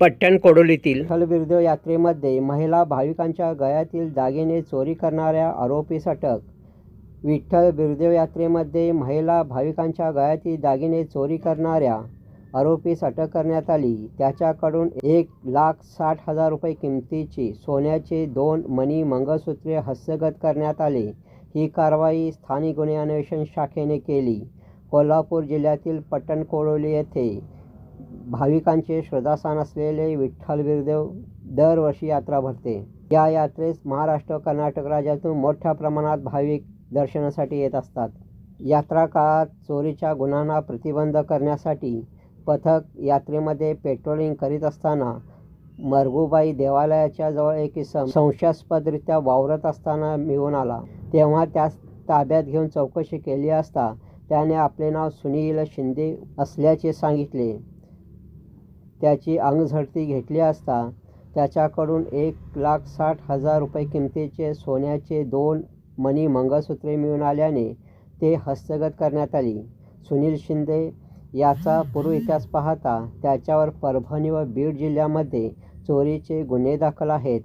पट्टण कोडोलीतील विठ्ठल यात्रेमध्ये महिला भाविकांच्या गळ्यातील दागिने चोरी करणाऱ्या आरोपीस अटक विठ्ठल बिरदेव यात्रेमध्ये महिला भाविकांच्या गळ्यातील दागिने चोरी करणाऱ्या आरोपीस अटक करण्यात आली. त्याच्याकडून एक लाख साठ हजार रुपये किमतीची सोन्याचे दोन मणी मंगळसूत्रे हस्तगत करण्यात आले. ही कारवाई स्थानिक गुन्हे अन्वेषण शाखेने केली. कोल्हापूर जिल्ह्यातील पट्टण कोडोली येथे भाविकांचे श्रद्धास्थान असलेले विठ्ठल बिरदेव दरवर्षी यात्रा भरते. या यात्रेस महाराष्ट्र कर्नाटक राज्यातून मोठ्या प्रमाणात भाविक दर्शनासाठी येत असतात. यात्रा काळात चोरीच्या गुन्ह्यांना प्रतिबंध करण्यासाठी पथक यात्रेमध्ये पेट्रोलिंग करीत असताना मरगूबाई देवालयाच्या जवळ एक संशयास्पदरित्या वावरत असताना मिळून आला. तेव्हा त्यास ताब्यात घेऊन चौकशी केली असता त्याने आपले नाव सुनील शिंदे असल्याचे सांगितले. त्याची अंगझडती घेतली असता त्याच्याकडून एक लाख साठ हजार रुपये किमतीचे सोन्याचे दोन मणी मंगळसूत्रे मिळून आल्याने ते हस्तगत करण्यात आली. सुनील शिंदे याचा पूर्व इतिहास पाहता त्याच्यावर परभणी व बीड जिल्ह्यामध्ये चोरीचे गुन्हे दाखल आहेत.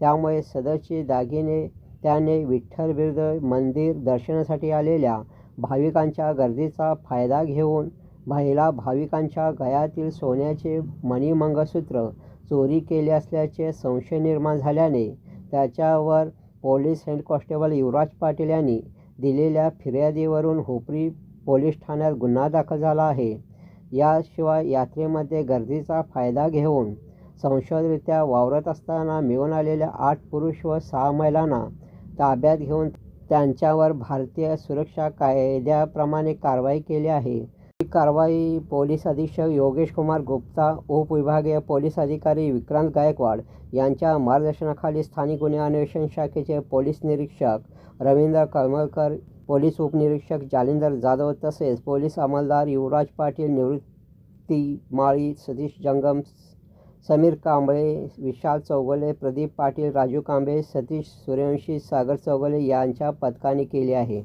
त्यामुळे सदरचे दागिने त्याने विठ्ठल मंदिर दर्शनासाठी आलेल्या भाविकांच्या गर्दीचा फायदा घेऊन महिला भाविकांच्या गळ्यातील सोन्याचे मणिमंगळसूत्र चोरी केले असल्याचे संशय निर्माण झाल्याने त्याच्यावर police head constable Yuvraj Patil यांनी दिलेल्या फिर्यादीवरून हुपरी पोलीस ठाण्यात गुन्हा दाखल झाला आहे. याशिवाय यात्रेमध्ये गर्दीचा फायदा घेऊन संशयरित्या वावरत असताना मिळून आलेल्या आठ पुरुष व सहा महिलांना ताब्यात घेऊन त्यांच्यावर भारतीय सुरक्षा कायद्याप्रमाणे कारवाई केली आहे. कारवाई पोलीस अधीक्षक योगेश कुमार गुप्ता उपविभागीय पोलीस अधिकारी विक्रांत गायकवाड यांच्या मार्गदर्शनाखाली स्थानिक गुन्हे अन्वेषण शाखेचे पोलीस निरीक्षक रवींद्र कळमळकर पोलीस उपनिरीक्षक जालिंदर जाधव तसेच पोलीस अंमलदार युवराज पाटील निवृत्ती माळी सतीश जंगम समीर कांबळे विशाल चौगले प्रदीप पाटील राजू कांबळे सतीश सूर्यवंशी सागर चौगले यांच्या पथकाने केली आहे.